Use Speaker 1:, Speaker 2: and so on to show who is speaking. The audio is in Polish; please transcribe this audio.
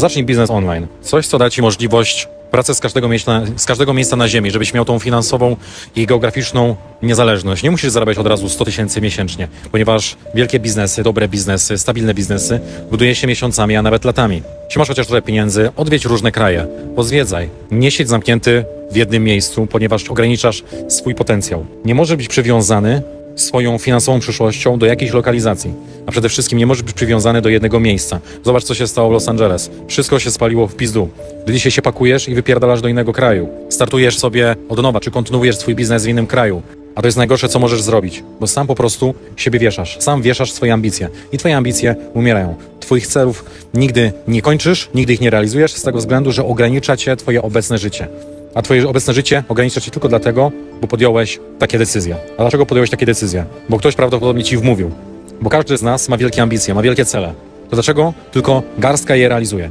Speaker 1: Zacznij biznes online. Coś, co da Ci możliwość pracy z każdego, miejsca, z każdego miejsca na ziemi, żebyś miał tą finansową i geograficzną niezależność. Nie musisz zarabiać od razu 100 tysięcy miesięcznie, ponieważ wielkie biznesy, dobre biznesy, stabilne biznesy buduje się miesiącami, a nawet latami. Jeśli masz chociaż trochę pieniędzy, odwiedź różne kraje, pozwiedzaj. Nie siedź zamknięty w jednym miejscu, ponieważ ograniczasz swój potencjał. Nie możesz być przywiązany swoją finansową przyszłością do jakiejś lokalizacji. A przede wszystkim nie możesz być przywiązany do jednego miejsca. Zobacz, co się stało w Los Angeles. Wszystko się spaliło w pizdu. Gdy dzisiaj się pakujesz i wypierdalasz do innego kraju. Startujesz sobie od nowa, czy kontynuujesz swój biznes w innym kraju. A to jest najgorsze, co możesz zrobić, bo sam po prostu siebie wieszasz. Sam wieszasz swoje ambicje. I twoje ambicje umierają. Twoich celów nigdy nie kończysz, nigdy ich nie realizujesz, z tego względu, że ogranicza cię twoje obecne życie. A twoje obecne życie ogranicza cię tylko dlatego, bo podjąłeś takie decyzje. A dlaczego podjąłeś takie decyzje? Bo ktoś prawdopodobnie ci wmówił. Bo każdy z nas ma wielkie ambicje, ma wielkie cele. To dlaczego tylko garstka je realizuje?